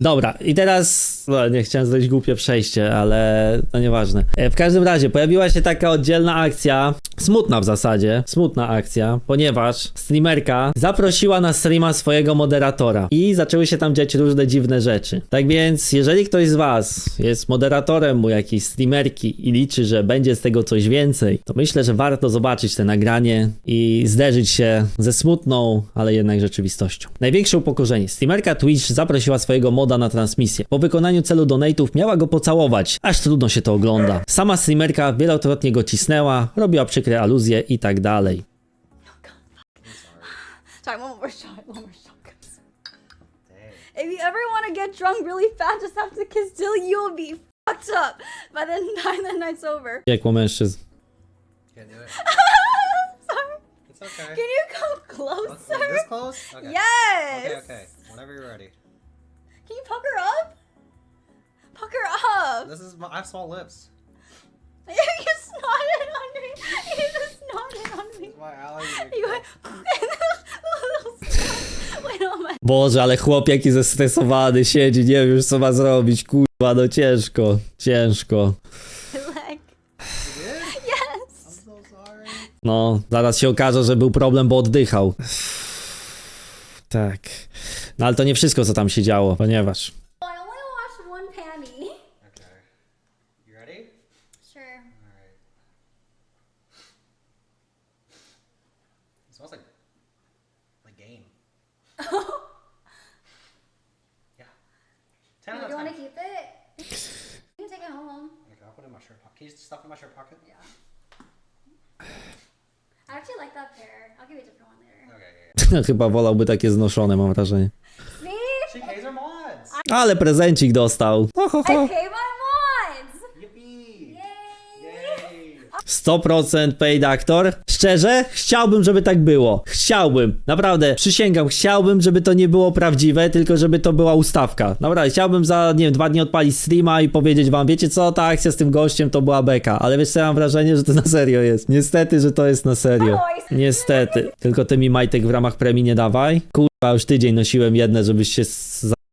Dobra, i teraz, no nie chciałem zrobić głupie przejście, ale no nieważne. E, W każdym razie pojawiła się taka oddzielna akcja, smutna w zasadzie, smutna akcja, ponieważ streamerka zaprosiła na streama swojego moderatora i zaczęły się tam dziać różne dziwne rzeczy. Tak więc, jeżeli ktoś z was jest moderatorem mu jakiejś streamerki i liczy, że będzie z tego coś więcej, to myślę, że warto zobaczyć te nagranie i zderzyć się ze smutną, ale jednak rzeczywistością. Największe upokorzenie. Streamerka Twitch zaprosiła swojego moda na transmisję. Po wykonaniu celu donate'ów miała go pocałować, aż trudno się to ogląda. Sama streamerka wielokrotnie go cisnęła, robiła przykre aluzje i tak dalej. Sorry, one more shot. One more shot. guys. If you ever want to get drunk really fast, just have to kiss till you'll be fucked up by the time the night's over. Piekło mężczyzn. Can't do it. Sorry. It's okay. Can you come Okay, closer? this close? Okay. Yes. Okay, okay. Whenever you're ready. Can you pucker up? Pucker up. This is my, I have small lips. you snotted on me. You just snotted on me. My allergies. You went little snot went on my Boże, ale chłop jaki zestresowany siedzi, nie wiem już co ma zrobić, kurwa, no ciężko, ciężko. leg. You did? Yes. I'm so sorry. No, zaraz się okaże, że był problem, bo oddychał. Tak. No ale to nie wszystko, co tam się działo, ponieważ... I only watched one panty. Okay. You ready? Sure. Alright. It smells like like game. yeah. Ten out Do you want to keep it? You can take it home. Okay, I'll put it in my shirt pocket. Can you stuff it in my shirt pocket? Yeah. I actually like that pair. I'll give you a different one later. Okay, yeah, yeah. Chyba wolałby takie znoszone, mam wrażenie. See? She pays her mods. Ale prezencik dostał. Ho, ho, I ho. pay my 100% paid actor? Szczerze? Chciałbym, żeby tak było. Chciałbym. Naprawdę, przysięgam, chciałbym, żeby to nie było prawdziwe, tylko żeby to była ustawka. Naprawdę, chciałbym za, nie wiem, dwa dni odpalić streama i powiedzieć wam, wiecie co, ta akcja z tym gościem to była beka, ale wiesz co, ja mam wrażenie, że to na serio jest. Niestety, że to jest na serio. Niestety. Tylko ty mi majtek w ramach premii nie dawaj. Kurwa, już tydzień nosiłem jedne, żebyś się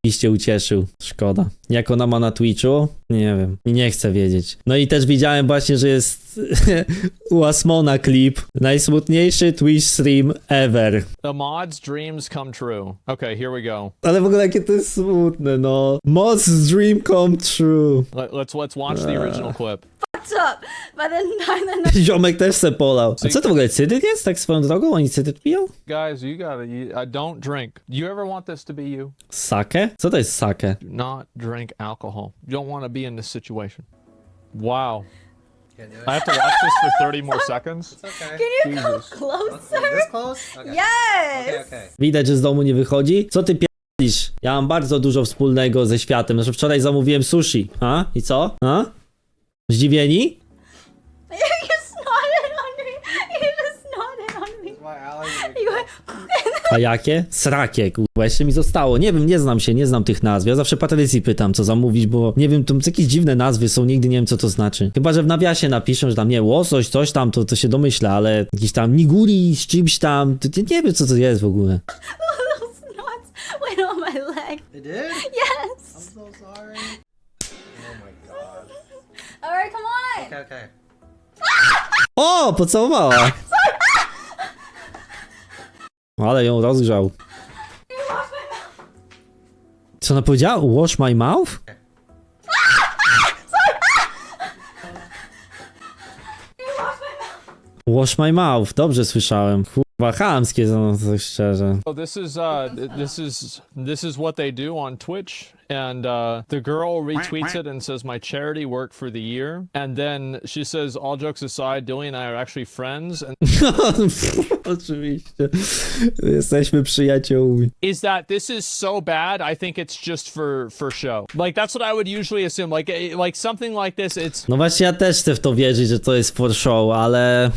zajebiście ucieszył. Szkoda. Jak ona ma na Twitchu? Nie wiem. Nie chcę wiedzieć. No i też widziałem właśnie, że jest u Asmona klip. Najsmutniejszy Twitch stream ever. The mod's dreams come true. Okay, here we go. Ale w ogóle jakie to jest smutne, no. Most dream come true. Let, let's let's watch the original clip. Up by the time the night. Ziomek też se polał. A co to w ogóle, cytyt jest? Tak swoją drogą? Oni cytyt piją? Guys, you gotta. You, uh, don't drink. Do you ever want this to be you? Sake? Co to jest sake? Do not drink alcohol. You don't want to be in this situation. Wow. Can't do it. I have to watch this for 30 more seconds. It's okay. Can you come Jesus. closer? This close? Okay. Yes. Okay, okay. Widać, że z domu nie wychodzi. Co ty pierdolisz? Ja mam bardzo dużo wspólnego ze światem. Znaczy wczoraj zamówiłem sushi. A? I co? A? Zdziwieni? You just snotted on me. You just snotted on me. You went A jakie? Srakie, kurwa, jeszcze mi zostało. Nie wiem, nie znam się, nie znam tych nazw. Ja zawsze Patrycji pytam, co zamówić, bo nie wiem, to jakieś dziwne nazwy są, nigdy nie wiem, co to znaczy. Chyba, że w nawiasie napiszą, że tam, nie, łosoś, coś tam, to, to się domyśla, ale jakiś tam niguri z czymś tam, to, to nie wiem, co to jest w ogóle. little snots went on my leg. It did? Yes. I'm so sorry. Okay, okay. O, pocałowała! Ale ją rozgrzał. Co ona powiedziała? Wash my mouth. Wash my mouth, dobrze słyszałem. Kurwa, chamskie są, tak szczerze. So this is uh th- this is this is what they do on Twitch and uh the girl retweets it and says my charity work for the year and then she says all jokes aside Dilly and I are actually friends and Oczywiście. Jesteśmy przyjaciółmi. is that this is so bad I think it's just for for show. Like that's what I would usually assume like eh, like something like this it's No właśnie ja też chcę w to wierzyć, że to jest for show, ale...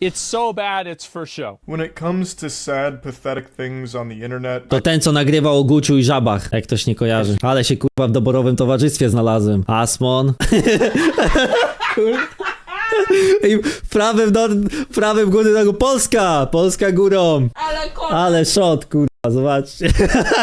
it's so bad it's for show. When it comes to sad, pathetic things on the internet, To ten, co nagrywał o Guciu i żabach, jak ktoś nie kojarzy. Ale się kurwa w doborowym towarzystwie znalazłem. Asmon. I prawym, do, prawym górnym Polska! Polska górą! Ale kot, Ale shot, kurwa, zobaczcie.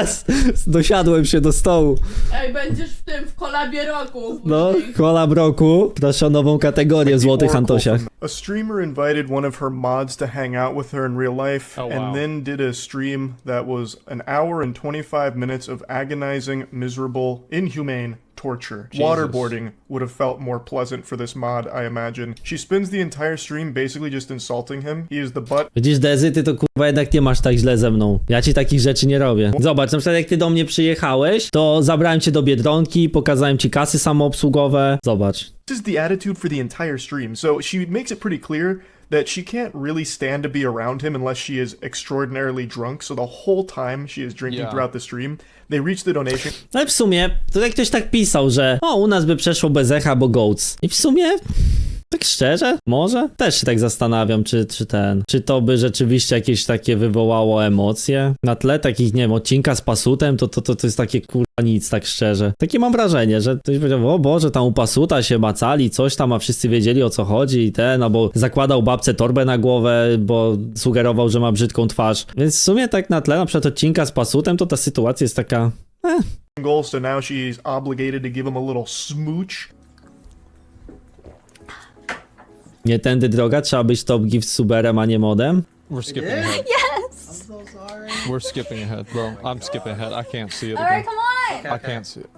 Dosiadłem się do stołu. ej, będziesz w tym, w kolabie roku. No, później. kola roku. Proszę o nową kategorię w Złotych Antosiach. A streamer invited one of her mods to hang out with her in real life, Oh, wow. and then did a stream that was an hour and 25 minutes of agonizing, miserable, inhumane torture. Jesus. Waterboarding would have felt more pleasant for this mod, I imagine. She spends the entire stream basically just insulting him. He is the butt Widzisz, Dezy, ty to kurwa jednak nie masz tak źle ze mną. Ja ci takich rzeczy nie robię. Zobacz, na przykład jak ty do mnie przyjechałeś, to zabrałem cię do Biedronki, pokazałem ci kasy samoobsługowe. Zobacz. This is the attitude for the entire stream. So she makes it pretty clear that she can't really stand to be around him unless she is extraordinarily drunk. So the whole time she is drinking Yeah. throughout the stream, they reach the donation Ale w sumie, tutaj ktoś tak pisał, że o, u nas by przeszło bez echa, bo goats. I w sumie, tak szczerze, może? Też się tak zastanawiam, czy, czy ten, czy to by rzeczywiście jakieś takie wywołało emocje. Na tle takich, nie wiem, odcinka z pasutem, to, to, to, to jest takie kurwa nic, tak szczerze. Takie mam wrażenie, że ktoś powiedział, o Boże, tam u pasuta się macali, coś tam, a wszyscy wiedzieli o co chodzi i ten, albo zakładał babce torbę na głowę, bo sugerował, że ma brzydką twarz. Więc w sumie tak na tle na przykład odcinka z pasutem, to ta sytuacja jest taka, goals, so now she's obligated to give him a little smooch. Nie tędy droga, trzeba być top gift suberem, a nie modem. We're skipping ahead. I'm so sorry. We're skipping ahead, bro. I'm skipping ahead. I can't see it All right, again. come on. I can't see it.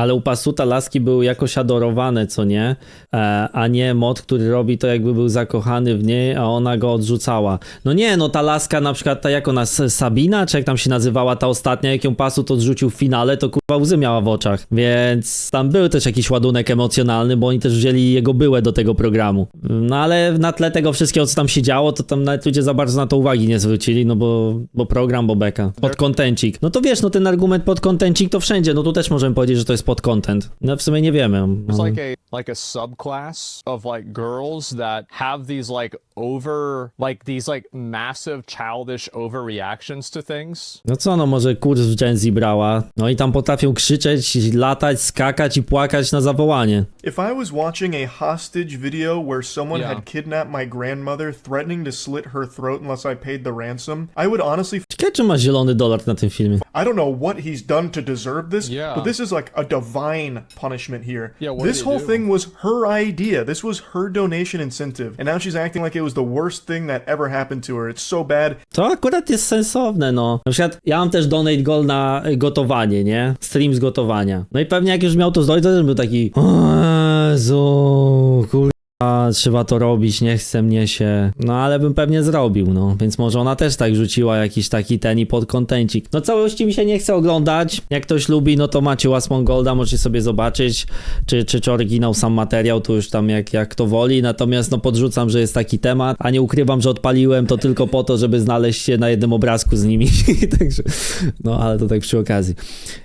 Ale u Pasuta laski były jakoś adorowane, co nie? E, a nie mod, który robi to jakby był zakochany w niej, a ona go odrzucała. No nie, no ta laska na przykład, ta jak ona, Sabina, czy jak tam się nazywała ta ostatnia, jak ją Pasut odrzucił w finale, to kurwa łzy miała w oczach. Więc tam był też jakiś ładunek emocjonalny, bo oni też wzięli jego byłe do tego programu. No ale na tle tego wszystkiego, co tam się działo, to tam nawet ludzie za bardzo na to uwagi nie zwrócili, no bo, bo program, bo beka. Pod kontencik. No to wiesz, no ten argument pod kontencik to wszędzie, no tu też możemy powiedzieć, że to jest pod content. No w sumie nie wiemy. There's like a like a subclass of like girls that have these like over like these like massive childish overreactions to things. No co, no może kurs w Gen Z brała. No i tam potrafią krzyczeć, latać, skakać i płakać na zawołanie. If I was watching a hostage video where someone Yeah. had kidnapped my grandmother, threatening to slit her throat unless I paid the ransom, I would honestly. Ciekawe, czy ma zielony dolar na tym filmie. I don't know what he's done to deserve this, Yeah. but this is like a divine punishment here. Yeah, this whole do? thing was her idea. This was her donation incentive. And now she's acting like it was the worst thing that ever happened to her. It's so bad. To akurat jest sensowne, no. Na przykład ja mam też donate goal na gotowanie, nie? Stream z gotowania. No i pewnie jak już miał to zrobić, to też był taki Jezu, kurwa, trzeba to robić, nie chce mnie się. No ale bym pewnie zrobił, no. Więc może ona też tak rzuciła jakiś taki ten i podkontencik. No całości mi się nie chce oglądać. Jak ktoś lubi, no to macie Łasmon Golda, możecie sobie zobaczyć, czy, czy, czy oryginał, sam materiał, to już tam jak, jak to woli. Natomiast no podrzucam, że jest taki temat, a nie ukrywam, że odpaliłem to tylko po to, żeby znaleźć się na jednym obrazku z nimi. Także, no ale to tak przy okazji.